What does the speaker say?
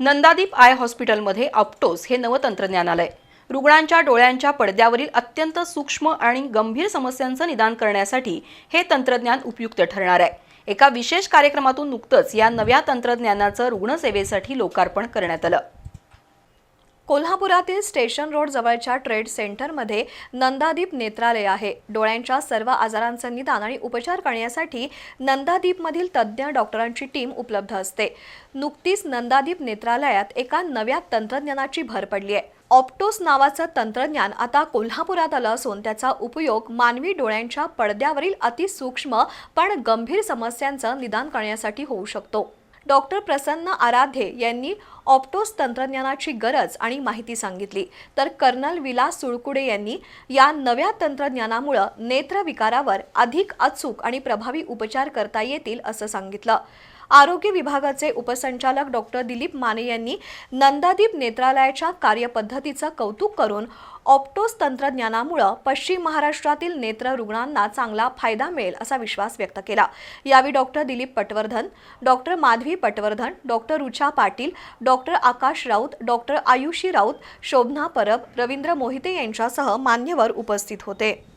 नंदादीप I हॉस्पिटलमध्ये ऑप्टोस हे नवं तंत्रज्ञान आलंय रुग्णांच्या डोळ्यांच्या पडद्यावरील अत्यंत सूक्ष्म आणि गंभीर समस्यांचं निदान करण्यासाठी हे तंत्रज्ञान उपयुक्त ठरणार आहे. एका विशेष कार्यक्रमातून नुकतंच या नव्या तंत्रज्ञानाचं रुग्णसेवेसाठी लोकार्पण करण्यात आलं. कोल्हापुरातील स्टेशन रोड जवळच्या ट्रेड सेंटरमध्ये नंदादीप नेत्रालय आहे. डोळ्यांच्या सर्व आजारांचं निदान आणि उपचार करण्यासाठी नंदादीपमधील तज्ज्ञ डॉक्टरांची टीम उपलब्ध असते. नुकतीच नंदादीप नेत्रालयात एका नव्या तंत्रज्ञानाची भर पडली आहे. ऑप्टोस नावाचं तंत्रज्ञान आता कोल्हापुरात आलं असून त्याचा उपयोग मानवी डोळ्यांच्या पडद्यावरील अतिसूक्ष्म पण गंभीर समस्यांचं निदान करण्यासाठी होऊ शकतो. डॉक्टर प्रसन्न आराध्ये यांनी ऑप्टोस तंत्रज्ञानाची गरज आणि माहिती सांगितली. तर कर्नल विलास सुळकुडे यांनी या नव्या तंत्रज्ञानामुळं नेत्रविकारावर अधिक अचूक आणि प्रभावी उपचार करता येतील असं सांगितलं. आरोग्य विभागाचे उपसंचालक डॉक्टर दिलीप माने यांनी नंदादीप नेत्रालयाच्या कार्यपद्धतीचं कौतुक करून ऑप्टोस तंत्रज्ञानामुळं पश्चिम महाराष्ट्रातील नेत्र रुग्णांना चांगला फायदा मिळेल असा विश्वास व्यक्त केला. यावेळी doctor Dilip Patwardhan doctor Madhavi Patwardhan doctor Rucha Patil doctor Akash Raut doctor Ayushi Raut Shobhana Parab Ravindra Mohite यांच्यासह मान्यवर उपस्थित होते.